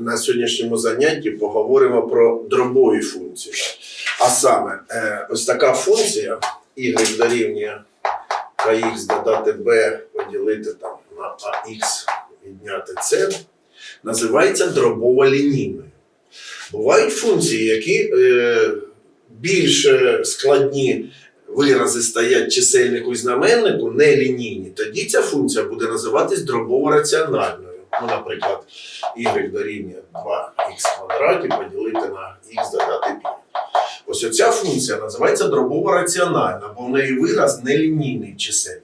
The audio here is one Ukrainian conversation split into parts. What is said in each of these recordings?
на сьогоднішньому занятті поговоримо про дробові функції. А саме, е, ось така функція y дорівнює kx додати b поділити там на ax відняти c, називається дробово лінійною. Бувають функції, які е, більш складні вирази стоять чисельнику і знаменнику нелінійні, тоді ця функція буде називатись дробово раціональною. Ну, наприклад, y дорівнює 2х квадраті поділити на х додати 5. Ось оця функція називається дробово раціональна, бо в неї вираз нелінійний чисельник.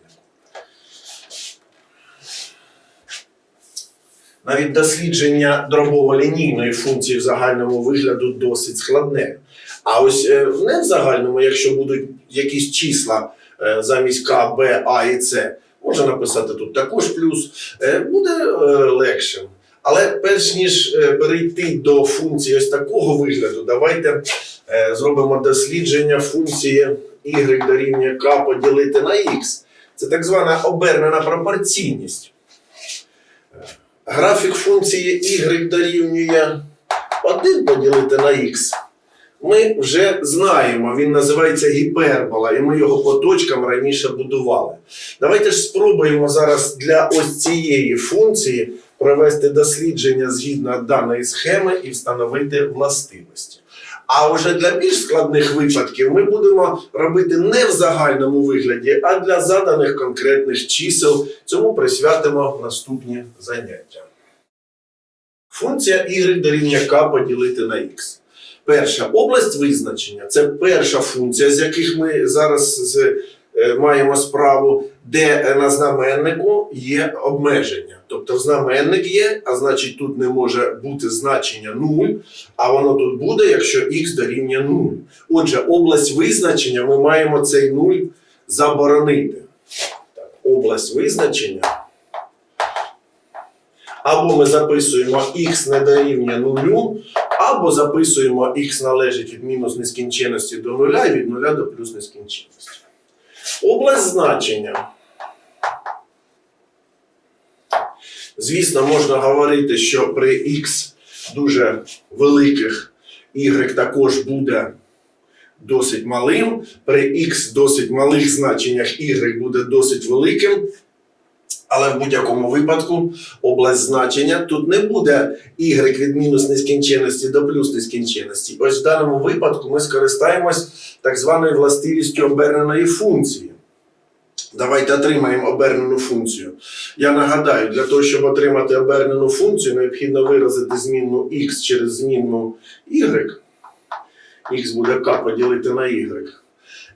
Навіть дослідження дробово-лінійної функції в загальному вигляду досить складне. А ось е, не в загальному, якщо будуть якісь числа е, замість К, Б, А і С, можна написати тут також плюс, е, буде е, легше. Але перш ніж е, перейти до функції ось такого вигляду, давайте зробимо дослідження функції y дорівнює k поділити на x. Це так звана обернена пропорційність. Графік функції y дорівнює 1 поділити на x. Ми вже знаємо, він називається гіпербола, і ми його по точкам раніше будували. Давайте ж спробуємо зараз для ось цієї функції провести дослідження згідно даної схеми і встановити властивості. А вже для більш складних випадків ми будемо робити не в загальному вигляді, а для заданих конкретних чисел. Цьому присвятимо наступні заняття. Функція y дорівнює k поділити на x. Перша область визначення це перша функція, з яких ми зараз е, маємо справу, де е, на знаменнику є обмеження. Тобто знаменник є, а значить тут не може бути значення 0, а воно тут буде, якщо х дорівнює 0. Отже, область визначення ми маємо цей 0 заборонити. Так, область визначення. Або ми записуємо х не дорівнює 0, або записуємо х належить від мінус нескінченності до нуля і від нуля до плюс нескінченності. Область значення. Звісно, можна говорити, що при х дуже великих y також буде досить малим, при х досить малих значеннях y буде досить великим. Але в будь-якому випадку область значення тут не буде y від мінус нескінченності до плюс нескінченності. Ось в даному випадку ми скористаємось так званою властивістю оберненої функції. Давайте отримаємо обернену функцію. Я нагадаю, для того, щоб отримати обернену функцію, необхідно виразити змінну x через змінну y. Х буде k поділити на y.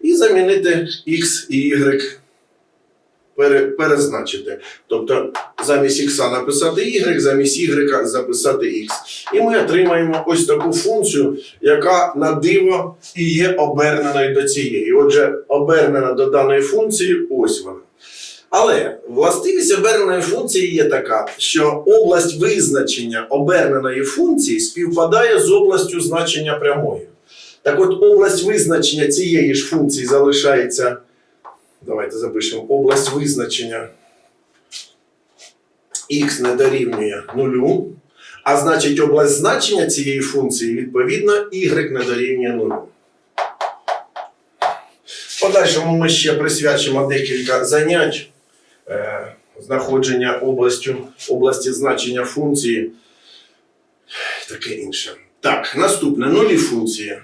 І замінити x і y перезначити. Тобто замість х написати y, замість y записати x. І ми отримаємо ось таку функцію, яка на диво і є оберненою до цієї. Отже, обернена до даної функції ось вона. Але властивість оберненої функції є така, що область визначення оберненої функції співпадає з областю значення прямої. Так от область визначення цієї ж функції залишається. Давайте запишемо область визначення х не дорівнює нулю, а значить область значення цієї функції відповідно y не дорівнює нулю. Подальшому ми ще присвячимо декілька занять е, знаходження областю, області значення функції. Таке інше. Так, наступне нулі функції.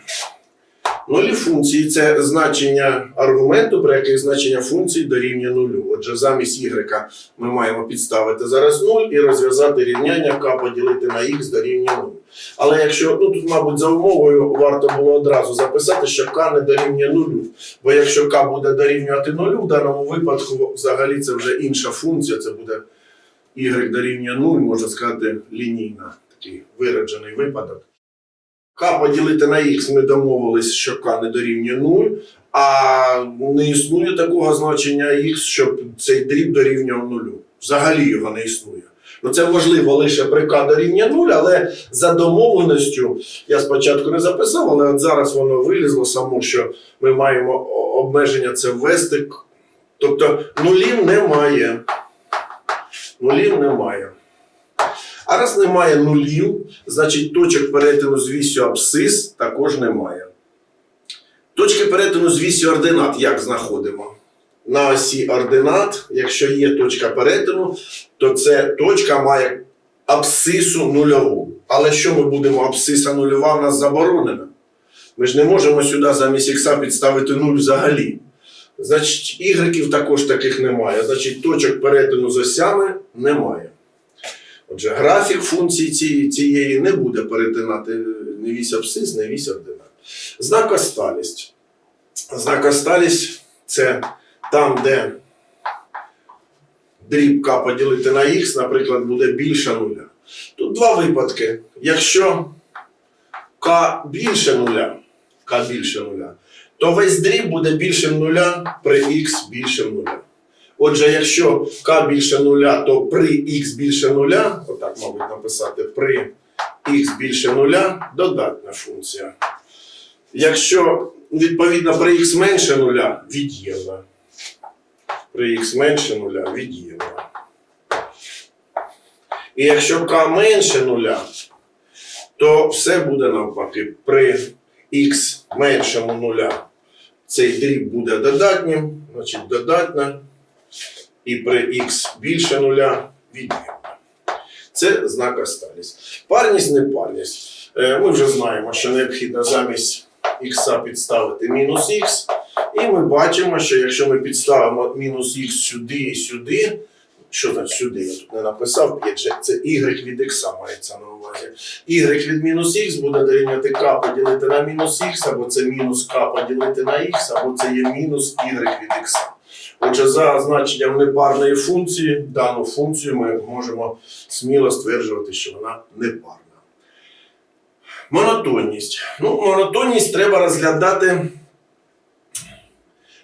Нулі функції це значення аргументу, при яких значення функції дорівнює нулю. Отже, замість y ми маємо підставити зараз 0 і розв'язати рівняння k поділити на x дорівнює 0. Але якщо, ну тут, мабуть, за умовою варто було одразу записати, що k не дорівнює нулю. Бо якщо k буде дорівнювати нулю, в даному випадку взагалі це вже інша функція, це буде y дорівнює 0, можна сказати, лінійна, такий вираджений випадок. К поділити на х ми домовились, що К не дорівнює 0, а не існує такого значення х, щоб цей дріб дорівнював нулю. Взагалі його не існує. Ну це можливо лише при К дорівнює 0, але за домовленістю я спочатку не записав, але от зараз воно вилізло само, що ми маємо обмеження це ввести. Тобто нулів немає. Нулів немає. А раз немає нулів, значить точок перетину з вісю абсцис також немає. Точки перетину з вісі ординат як знаходимо? На осі ординат, якщо є точка перетину, то це точка має абсцису нульову. Але що ми будемо? Абсциса нульова в нас заборонена. Ми ж не можемо сюди замість ікса підставити нуль взагалі. Значить, ігреків також таких немає. Значить, точок перетину з осями немає. Отже, графік функції цієї, цієї не буде перетинати не вісь абсцис, не вісь ординат. Знакосталість. Знакосталість це там, де дріб k поділити на х, наприклад, буде більше нуля. Тут два випадки. Якщо k більше нуля, k більше нуля, то весь дріб буде більшим нуля при х більшим нуля. Отже, якщо k більше нуля, то при х більше нуля, отак, мабуть, написати, при х більше нуля додатна функція. Якщо відповідно при х менше нуля від'ємна. При х менше нуля від'ємна. І якщо k менше нуля, то все буде навпаки. При х меншому нуля цей дріб буде додатнім, значить додатна. І при х більше нуля від'ємна. Це знак осталість. Парність, непарність. Е, Ми вже знаємо, що необхідно замість х підставити мінус х. І ми бачимо, що якщо ми підставимо мінус х сюди і сюди, що значить сюди? Я тут не написав 5 же, це y від x мається на увазі. y від мінус х буде дорівнювати k поділити на мінус х, або це мінус k поділити на х, або це є мінус y від x. Отже, за значенням непарної функції, дану функцію ми можемо сміло стверджувати, що вона непарна. Монотонність. Ну, монотонність треба розглядати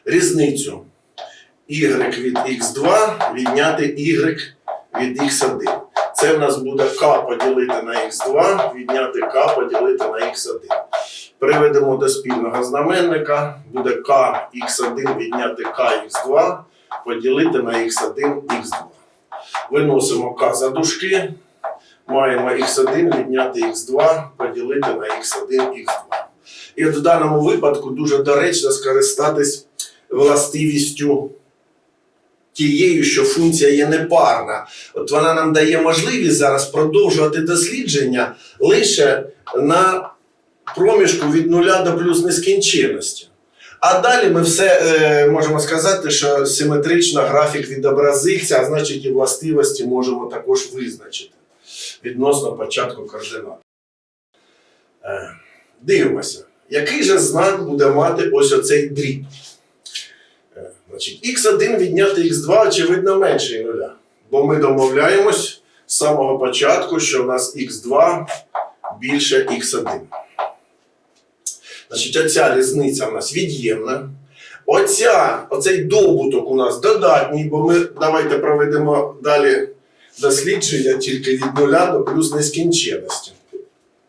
різницю y від x2 відняти y від x1. Це в нас буде k поділити на x2, відняти k поділити на x1. Приведемо до спільного знаменника, буде k x1 відняти k x2 поділити на x1 x2. Виносимо k за дужки, маємо x1 відняти x2 поділити на x1 x2. І от в даному випадку дуже доречно скористатись властивістю тією, що функція є непарна. От вона нам дає можливість зараз продовжувати дослідження лише на проміжку від нуля до плюс нескінченності. А далі ми все е, можемо сказати, що симетрично графік відобразиться, а значить і властивості можемо також визначити відносно початку координат. Е, дивимося, який же знак буде мати ось оцей дріб. Е, Значить, x1 відняти x2 очевидно менше нуля. Бо ми домовляємось з самого початку, що в нас x2 більше x1. Значить, оця різниця в нас від'ємна. Оця, оцей добуток у нас додатній, бо ми давайте проведемо далі дослідження тільки від нуля до плюс нескінченності.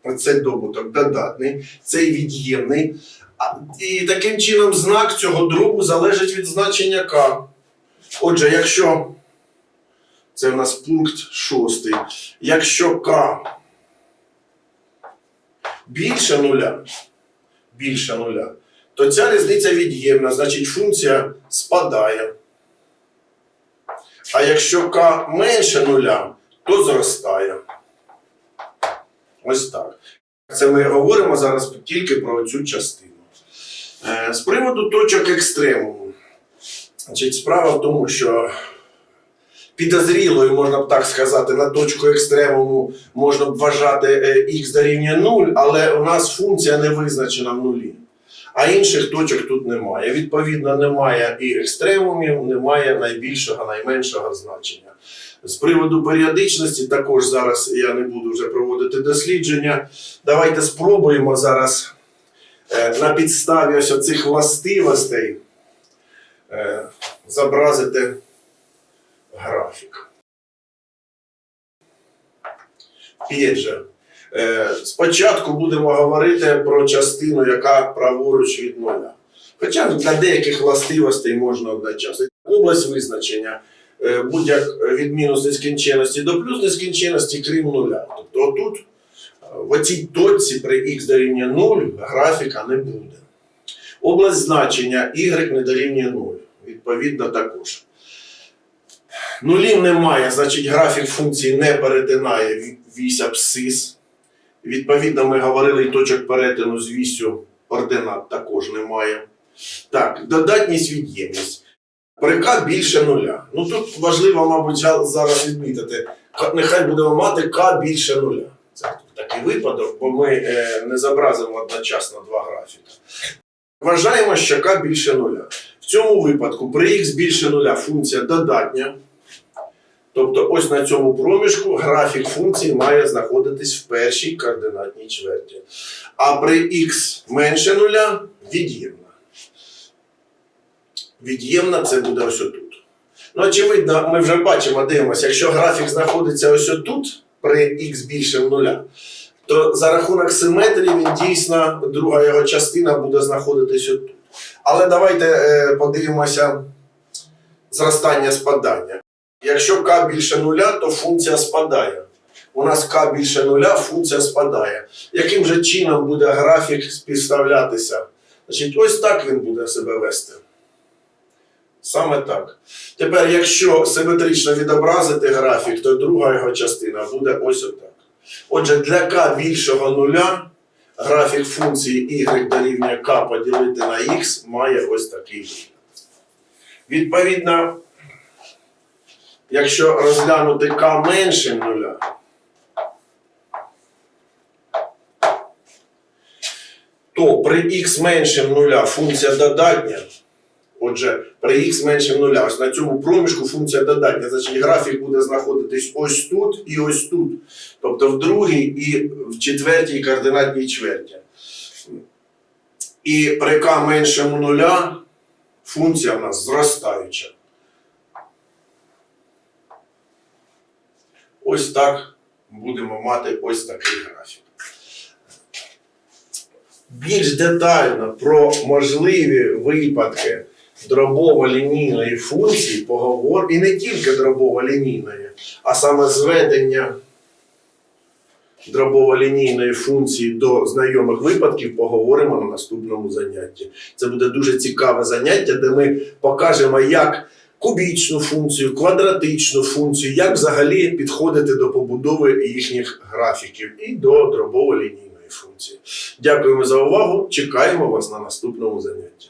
Оцей добуток додатний, цей від'ємний. І таким чином знак цього дробу залежить від значення k. Отже, якщо це в нас пункт шостий, якщо k більше нуля, більше нуля, то ця різниця від'ємна, значить функція спадає. А якщо k менше нуля, то зростає. Ось так. Це ми говоримо зараз тільки про цю частину. Е, З приводу точок екстремуму. Значить, справа в тому, що підозрілою, можна б так сказати, на точку екстремуму можна б вважати х дорівнює 0, але у нас функція не визначена в нулі. А інших точок тут немає. Відповідно, немає і екстремумів, немає найбільшого, найменшого значення. З приводу періодичності, також зараз я не буду вже проводити дослідження. Давайте спробуємо зараз е, на підставі ось оцих властивостей е, зобразити графік. Опять же, е, спочатку будемо говорити про частину, яка праворуч від нуля. Хоча для деяких властивостей можна одночасно. Область визначення е, будь-як від мінус нескінченності до плюс нескінченності, крім нуля. Тобто отут, е, в оцій точці при х дорівнює 0 графіка не буде. Область значення y не дорівнює 0. Відповідно, також. Нулів немає, значить графік функції не перетинає ві- вісь абсцис. Відповідно, ми говорили, точок перетину з вісю ординат також немає. Так, додатність від'ємність. При К більше нуля. Ну тут важливо, мабуть, зараз відмітити. Нехай будемо мати К більше нуля. Такий випадок, бо ми е, не зобразимо одночасно два графіки. Вважаємо, що К більше нуля. В цьому випадку при х більше нуля функція додатня. Тобто ось на цьому проміжку графік функції має знаходитись в першій координатній чверті. А при х менше нуля від'ємна. Від'ємна це буде ось отут. Ну, очевидно, ми вже бачимо, дивимося, якщо графік знаходиться ось отут, при х більше нуля, то за рахунок симетрії він дійсно, друга його частина буде знаходитись отут. Але давайте е, подивимося зростання спадання. Якщо k більше нуля, то функція спадає. У нас k більше нуля, функція спадає. Яким же чином буде графік співставлятися? Значить, ось так він буде себе вести. Саме так. Тепер, якщо симетрично відобразити графік, то друга його частина буде ось отак. Отже, для k більшого нуля графік функції y дорівнює k поділити на x має ось такий вигляд. Відповідно, якщо розглянути k менше нуля, то при х менше нуля функція додатня. Отже, при х менше нуля, ось на цьому проміжку функція додатня. Значить, графік буде знаходитись ось тут і ось тут. Тобто в другій і в четвертій координатній чверті. І при k меншому нуля функція в нас зростаюча. Ось так будемо мати ось такий графік. Більш детально про можливі випадки дробово-лінійної функції поговор, і не тільки дробово-лінійної, а саме зведення дробово-лінійної функції до знайомих випадків поговоримо на наступному занятті. Це буде дуже цікаве заняття, де ми покажемо, як кубічну функцію, квадратичну функцію, як взагалі підходити до побудови їхніх графіків і до дробово-лінійної функції. Дякуємо за увагу. Чекаємо вас на наступному занятті.